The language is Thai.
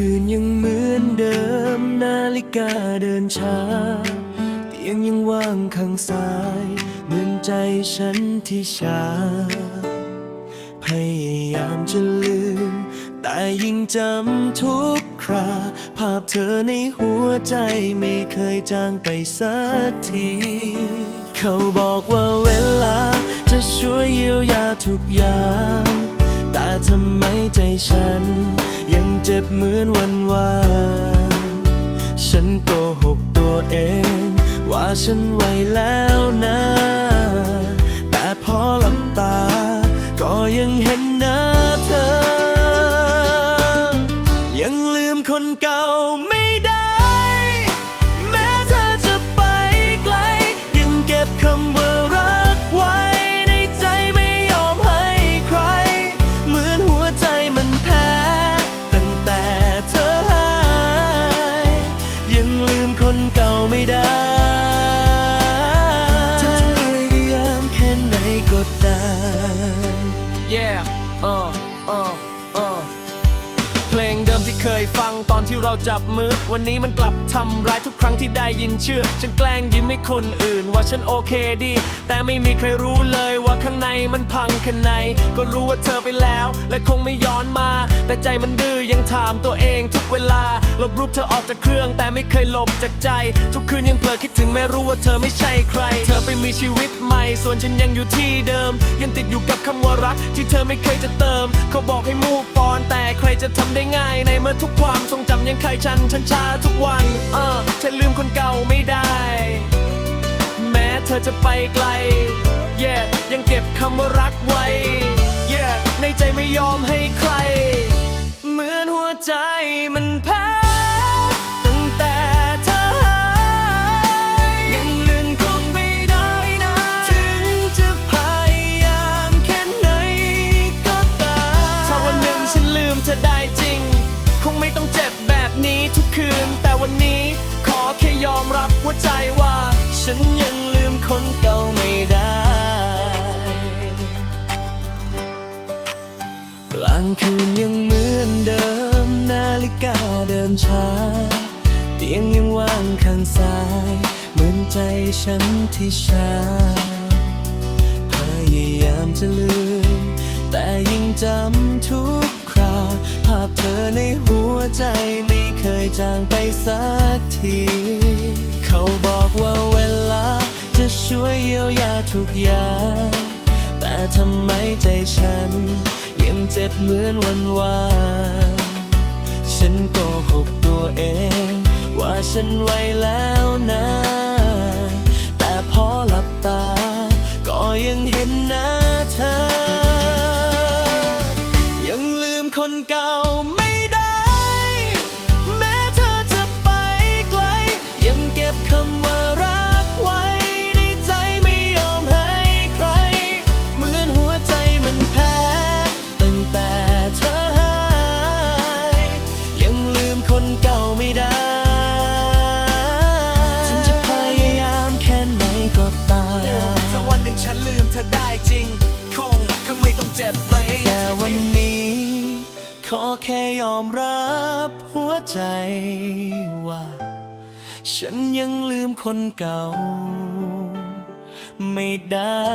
คืนยังเหมือนเดิม นาฬิกาเดินช้า เตียงยังว่างข้างซ้าย เหมือนใจฉันที่ชาพยายามจะลืม แต่ยิ่งจำทุกครา ภาพเธอในหัวใจไม่เคยจางไปสักที เขาบอกว่าเวลา จะช่วยเยียวยาทุกอย่าง แต่ทำไมใจฉัน ยังเจ็บเหมือนวันวานฉันโกหกตัวเอง ว่าฉันไหวแล้วนะ แต่พอหลับตา ก็ยังเห็นหน้าเธอ ยังลืมคนเก่าไม่ Yeah เออเออเพลงเดิมที่เคยฟังตอนที่เราจับมือ วันนี้มันกลับทำร้ายทุกครั้งที่ได้ยินชื่อ ฉันแกล้งยิ้มให้คนอื่นว่าฉันโอเคดี แต่ไม่มีใครรู้เลยว่าข้างในมันพังแค่ไหนก็รู้ว่าเธอไปแล้ว และคงไม่ย้อนมา แต่ใจมันดื้อยังถามตัวเองทุกเวลา ลบรูปเธอออกจากเครื่อง แต่ไม่เคยลบจากใจ ทุกคืนยังเผลอคิดถึงแม้รู้ว่าเธอไม่ใช่ใคร เธอไป มีชีวิตใหม่ ส่วนฉันยังอยู่ที่เดิม ยังติดอยู่กับคำว่ารักที่เธอไม่เคยจะเติม เขาบอกให้มูฟออนแต่ใครจะทำได้ง่าย ในเมื่อทุกความทรงจำยังใครฉันฉันช้าทุกวัน เออฉันลืมคนเก่าไม่ได้ แม้เธอจะไปไกล yeah ยังเก็บคำว่ารักไว้ yeah ในใจไม่ยอมให้ใคร เหมือนหัวใจมันแพ้ ได้จริง คงไม่ต้องเจ็บแบบนี้ทุกคืน แต่วันนี้ขอแค่ยอมรับหัวใจว่า ฉันยังลืมคนเก่าไม่ได้กลางคืนยังเหมือนเดิม นาฬิกาเดินช้า เตียงยังว่างข้างซ้าย เหมือนใจฉันที่ชาพยายามจะลืม แต่ยิ่งจำทุก พเธอในหัวใจไม่เคยจางไปสักที เขาบอกว่าเวลาจะช่วยเยียวยาทุกอย่าง แต่ทำไมใจฉัน ยังเจ็บเหมือนวันวานฉันโกหกตัวเอง ว่าฉันไว้แล้วนะ แต่พอหลับตา ก็ยังเห็น ค่ยอมรับหัวใจว่า ฉันยังลืมคนเก่า ไม่ได้